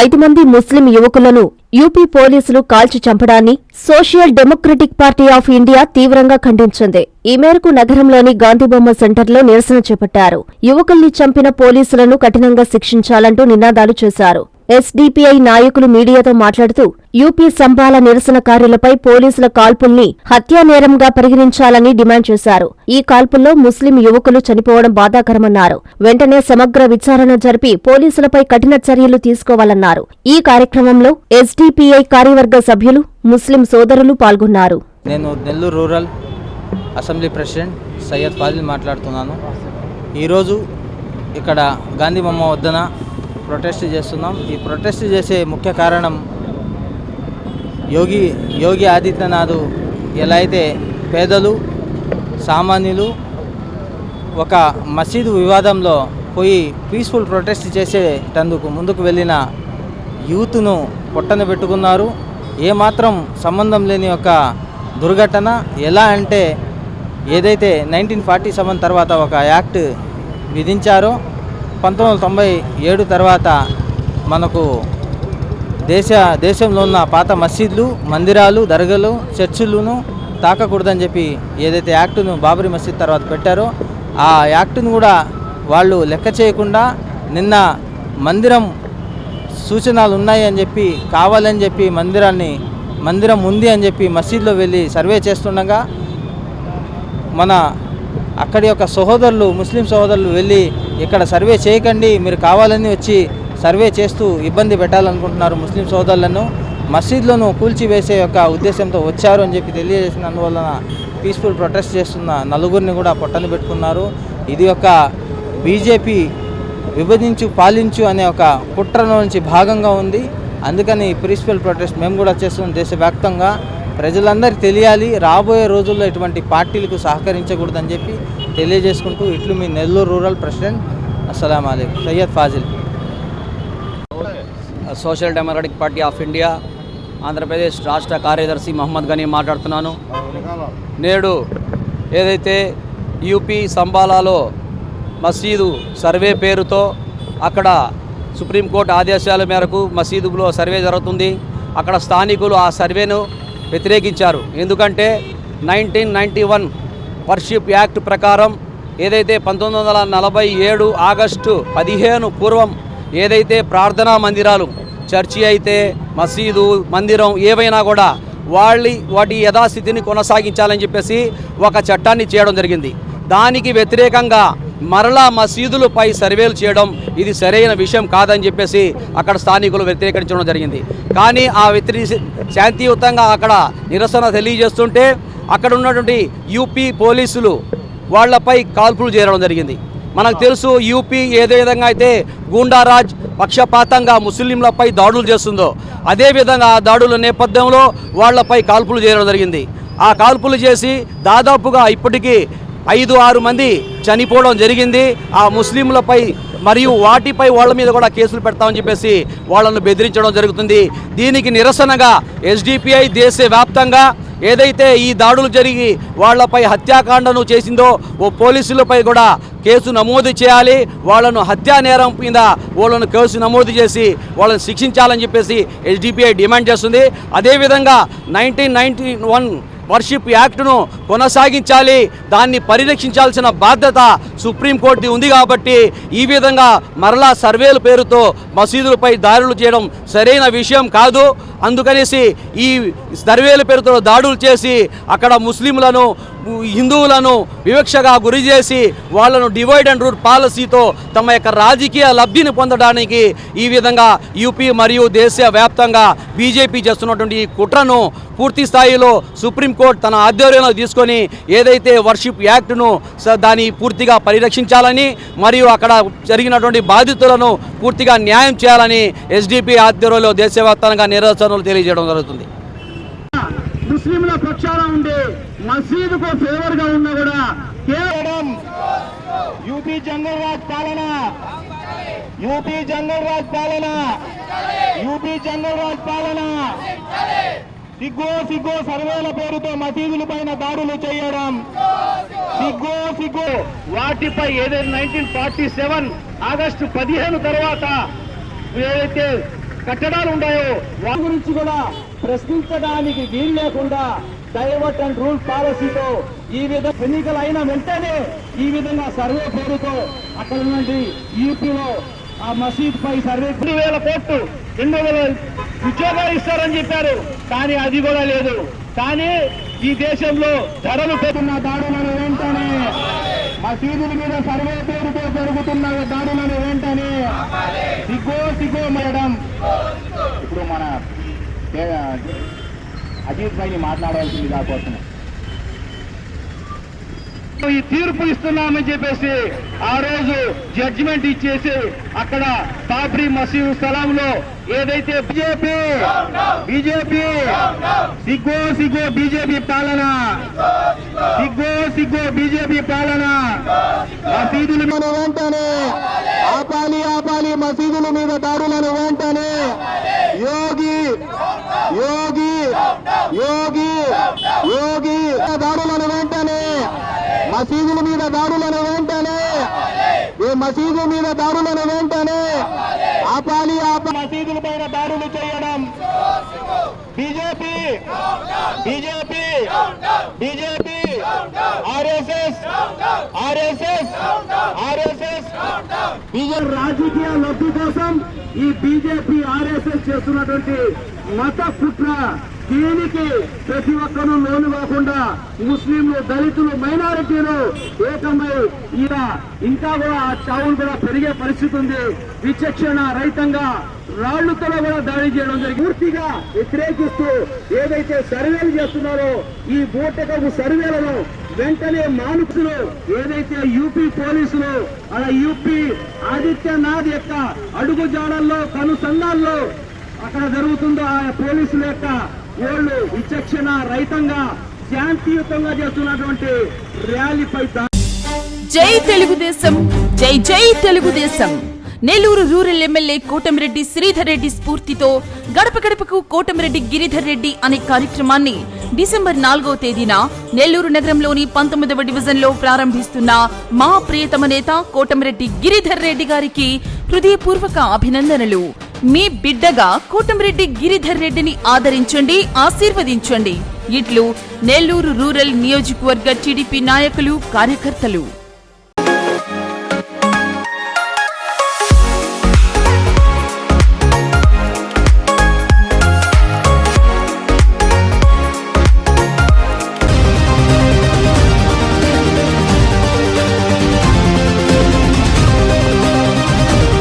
ఐదు మంది ముస్లిం యువకులను యూపీ పోలీసులు కాల్చి చంపడాన్ని social democratic party of India తీవ్రంగా ఖండించింది. ఈ మేరకు నగరంలోని గాంధీబొమ్మ సెంటర్లో నిరసన చేపట్టారు. యువకుల్ని చంపిన పోలీసులను కఠినంగా శిక్షించాలంటూ నినాదాలు చేశారు. ఎస్డీపీఐ నాయకులు మీడియాతో మాట్లాడుతూ యూపీ సంబాల నిరసనకారులపై పోలీసుల కాల్పుల్ని హత్యానేరంగా పరిగణించాలని డిమాండ్ చేశారు. ఈ కాల్పుల్లో ముస్లిం యువకులు చనిపోవడం బాధాకరమన్నారు. వెంటనే సమగ్ర విచారణ జరిపి పోలీసులపై కఠిన చర్యలు తీసుకోవాలన్నారు. ఈ కార్యక్రమంలో ఎస్డీపీఐ కార్యవర్గ సభ్యులు ముస్లిం సోదరులు పాల్గొన్నారు. నేను Nellore rural assembly president Syed Fazil మాట్లాడుతున్నాను. ఈరోజు ఇక్కడ గాంధీ బొమ్మ వద్దన ప్రొటెస్ట్ చేస్తున్నాం. ఈ ప్రొటెస్ట్ చేసే ముఖ్య కారణం యోగి యోగి ఆదిత్యనాథ్ ఎలా అయితే పేదలు సామాన్యులు ఒక మసీదు వివాదంలో పోయి పీస్ఫుల్ ప్రొటెస్ట్ చేసేటందుకు ముందుకు వెళ్ళిన యూత్ను పొట్టన పెట్టుకున్నారు. ఏమాత్రం సంబంధం లేని ఒక దుర్ఘటన. ఎలా అంటే ఏదైతే నైన్టీన్ ఫార్టీ సెవెన్ తర్వాత ఒక యాక్ట్ విధించారో పంతొమ్మిది వందల తొంభై ఏడు తర్వాత మనకు దేశ దేశంలో ఉన్న పాత మసీదులు మందిరాలు దర్గలు చర్చిలను తాకకూడదని చెప్పి ఏదైతే యాక్టును బాబరీ మసీద్ తర్వాత పెట్టారో ఆ యాక్టును కూడా వాళ్ళు లెక్క చేయకుండా నిన్న మందిరం సూచనలు ఉన్నాయి అని చెప్పి కావాలని చెప్పి మందిరాన్ని మందిరం ఉంది అని చెప్పి మసీద్లో వెళ్ళి సర్వే చేస్తుండగా మన అక్కడి యొక్క సహోదరులు ముస్లిం సహోదరులు వెళ్ళి ఇక్కడ సర్వే చేయకండి మీరు కావాలని వచ్చి సర్వే చేస్తూ ఇబ్బంది పెట్టాలనుకుంటున్నారు ముస్లిం సోదరులను మసీద్లను కూల్చివేసే యొక్క ఉద్దేశంతో వచ్చారు అని చెప్పి తెలియజేసినందువలన పీస్ఫుల్ ప్రొటెస్ట్ చేస్తున్న నలుగురిని కూడా పొట్టలు పెట్టుకున్నారు. ఇది ఒక బీజేపీ విభజించు పాలించు అనే ఒక కుట్రలో నుంచి భాగంగా ఉంది. అందుకని పీస్ఫుల్ ప్రొటెస్ట్ మేము కూడా చేస్తున్నాం దేశవ్యాప్తంగా. ప్రజలందరికీ తెలియాలి రాబోయే రోజుల్లో ఇటువంటి పార్టీలకు సహకరించకూడదని చెప్పి తెలియజేసుకుంటూ ఇట్లు మీ నెల్లూరు రూరల్ ప్రెసిడెంట్ అస్సలం Alik. Syed Fazil. Social democratic party of India Andhra Pradesh రాష్ట్ర కార్యదర్శి మహమ్మద్ గనీ మాట్లాడుతున్నాను. నేడు ఏదైతే యూపీ సంబాలాలో మసీదు సర్వే పేరుతో అక్కడ సుప్రీంకోర్టు ఆదేశాల మేరకు మసీదులో సర్వే జరుగుతుంది. అక్కడ స్థానికులు ఆ సర్వేను వ్యతిరేకించారు. ఎందుకంటే nineteen ninety one worship act ప్రకారం ఏదైతే పంతొమ్మిది వందల నలభై ఏడు ఆగస్టు పదిహేను పూర్వం ఏదైతే ప్రార్థనా మందిరాలు చర్చి అయితే మసీదు మందిరం ఏవైనా కూడా వాళ్ళ వాటి యథాస్థితిని కొనసాగించాలని చెప్పేసి ఒక చట్టాన్ని చేయడం జరిగింది. దానికి వ్యతిరేకంగా మరలా మసీదులపై సర్వేలు చేయడం ఇది సరైన విషయం కాదని చెప్పేసి అక్కడ స్థానికులు వ్యతిరేకించడం జరిగింది. కానీ ఆ వ్యతిరే శాంతియుతంగా అక్కడ నిరసన తెలియజేస్తుంటే అక్కడ ఉన్నటువంటి యూపీ పోలీసులు వాళ్ళపై కాల్పులు చేయడం జరిగింది. మనకు తెలుసు యూపీ ఏదే విధంగా అయితే గూండారాజ్ పక్షపాతంగా ముస్లింలపై దాడులు చేస్తుందో అదేవిధంగా ఆ దాడుల నేపథ్యంలో వాళ్ళపై కాల్పులు చేయడం జరిగింది. ఆ కాల్పులు చేసి దాదాపుగా ఇప్పటికీ ఐదు ఆరు మంది చనిపోవడం జరిగింది. ఆ ముస్లింలపై మరియు వాటిపై వాళ్ళ మీద కూడా కేసులు పెడతామని చెప్పేసి వాళ్ళను బెదిరించడం జరుగుతుంది. దీనికి నిరసనగా ఎస్డిపిఐ దేశవ్యాప్తంగా ఏదైతే ఈ దాడులు జరిగి వాళ్ళపై హత్యాకాండను చేసిందో ఓ పోలీసులపై కూడా కేసు నమోదు చేయాలి. వాళ్ళను హత్యా నేరం మీద వాళ్ళను కేసు నమోదు చేసి వాళ్ళని శిక్షించాలని చెప్పేసి ఎస్డిపిఐ డిమాండ్ చేస్తుంది. అదేవిధంగా నైన్టీన్ నైన్టీ వన్ వర్షిప్ యాక్ట్ను కొనసాగించాలి. దాన్ని పరిరక్షించాల్సిన బాధ్యత సుప్రీంకోర్టుది ఉంది కాబట్టి ఈ విధంగా మరలా సర్వేల పేరుతో మసీదులపై దాడులు చేయడం సరైన విషయం కాదు. అందుకనేసి ఈ సర్వేల పేరుతో దాడులు చేసి అక్కడ ముస్లింలను హిందువులను వివక్షగా గురి చేసి వాళ్ళను డివైడ్ అండ్ రూల్ పాలసీతో తమ యొక్క రాజకీయ లబ్ధిని పొందడానికి ఈ విధంగా యూపీ మరియు దేశ వ్యాప్తంగా బీజేపీ చేస్తున్నటువంటి ఈ కుట్రను పూర్తి స్థాయిలో సుప్రీంకోర్టు తన ఆధ్వర్యంలో తీసుకొని ఏదైతే వర్షిప్ యాక్ట్ను స- దాన్ని పూర్తిగా పరిరక్షించాలని మరియు అక్కడ జరిగినటువంటి బాధితులను పూర్తిగా న్యాయం చేయాలని ఎస్డిపి ఆధ్వర్యంలో దేశవ్యాప్తంగా నిరసనలు తెలియజేయడం జరుగుతుంది. ముస్లింల పక్షాన ఉండి మసీదుకు ఫేవర్గా ఉన్నా కూడా కేవలం యూపీ జంగల్ రాజ్ పాలన యూపీ జంగల్ రాజ్ పాలన యూపీ జంగల్ రాజ్ పాలన. సిగ్గో సిగ్గో సర్వేల పేరుతో మసీదుల పైన దాడులు చేయడం. సిగ్గో సిగ్గో. వాటిపై ఏదైతే నైన్టీన్ ఫార్టీ సెవెన్ ఆగస్టు పదిహేను తర్వాత ఏదైతే కట్టడాలు ఉన్నాయో వాటి గురించి కూడా ప్రశ్నించడానికి వీలు లేకుండా డైవర్ట్ అండ్ రూల్ పాలసీతో ఈ విధంగా ఎన్నికలు అయిన వెంటనే ఈ విధంగా సర్వే పేరుతో అక్కడ నుండి యూపీలో ఆ మసీద్ పై సర్వే రెండు వేల కోట్లు రెండు వేల ఉద్యోగాలు ఇస్తారని చెప్పారు. కానీ అది కూడా లేదు. కానీ ఈ దేశంలో ధరలు పెరుగుతున్న దాడులను వెంటనే మసీదుల మీద సర్వే పేరుతో జరుగుతున్న దాడులను వెంటనే సిగ్గో సిగ్గో మేడం. మన అజిత్ భాయ్ని మాట్లాడాల్సింది కాకపోతున్నాం ఈ తీర్పు ఇస్తున్నామని చెప్పేసి ఆ రోజు జడ్జిమెంట్ ఇచ్చేసి అక్కడ బాబ్రీ మసీదు స్థలంలో ఏదైతే బీజేపీ బీజేపీ సిగ్గో సిగ్గో బీజేపీ పాలన సిగ్గో సిగ్గో బీజేపీ పాలన మసీదుల ఆపాలి ఆపాలి మసీదుల మీద దాడులను వెంటనే యోగి యోగి యోగి యోగి దాడులను వెంటనే. మసీదుల మీద దాడులను వెంటనే. ఈ మసీదు మీద దాడులను వెంటనే. ఆపాలి ఆప. మసీదుల పైన దాడులు చేయడం. BJP BJP BJP RSS RSS RSS. BJP రాజకీయ లబ్ధి కోసం ఈ బీజేపీ ఆర్ఎస్ఎస్ చేస్తున్నటువంటి మత కుట్ర దీనికి ప్రతి ఒక్కరూ లోను కాకుండా ముస్లింలు దళితులు మైనారిటీలు ఏకమై ఈడ ఇంకా కూడా ఆ చావులు కూడా పెరిగే పరిస్థితి ఉంది. విచక్షణ రహితంగా రాళ్ళతో కూడా దాడి చేయడం జరిగింది. పూర్తిగా వ్యతిరేకిస్తూ ఏదైతే సర్వేలు చేస్తున్నారో ఈ బూటకపు సర్వేలను వెంటనే మానుకులు ఏదైతే యూపీ పోలీసులు అలా యూపీ ఆదిత్యనాథ్ యొక్క అడుగు జాడల్లో కనుసంధాల్లో అక్కడ జరుగుతుందో ఆ పోలీసుల యొక్క వాళ్ళు విచక్షణ రహితంగా శాంతియుతంగా చేస్తున్నటువంటి ర్యాలీపై జై తెలుగుదేశం జై జై తెలుగుదేశం. నెల్లూరు రూరల్ ఎమ్మెల్యే కోటమిరెడ్డి శ్రీధర్ రెడ్డి స్ఫూర్తితో గడప గడపకు కోటమిరెడ్డి గిరిధర్ రెడ్డి అనే కార్యక్రమాన్ని డిసెంబర్ నాలుగో తేదీన నెల్లూరు నగరంలోని పంతొమ్మిదవ డివిజన్లో ప్రారంభిస్తున్న మా ప్రియతమ నేత కోటమిరెడ్డి గిరిధర్ రెడ్డి గారికి హృదయపూర్వక అభినందనలు. మీ బిడ్డగా కోటమిరెడ్డి గిరిధర్ రెడ్డిని ఆదరించండి ఆశీర్వదించండి. ఇట్లు నెల్లూరు రూరల్ నియోజకవర్గ టీడీపీ నాయకులు కార్యకర్తలు.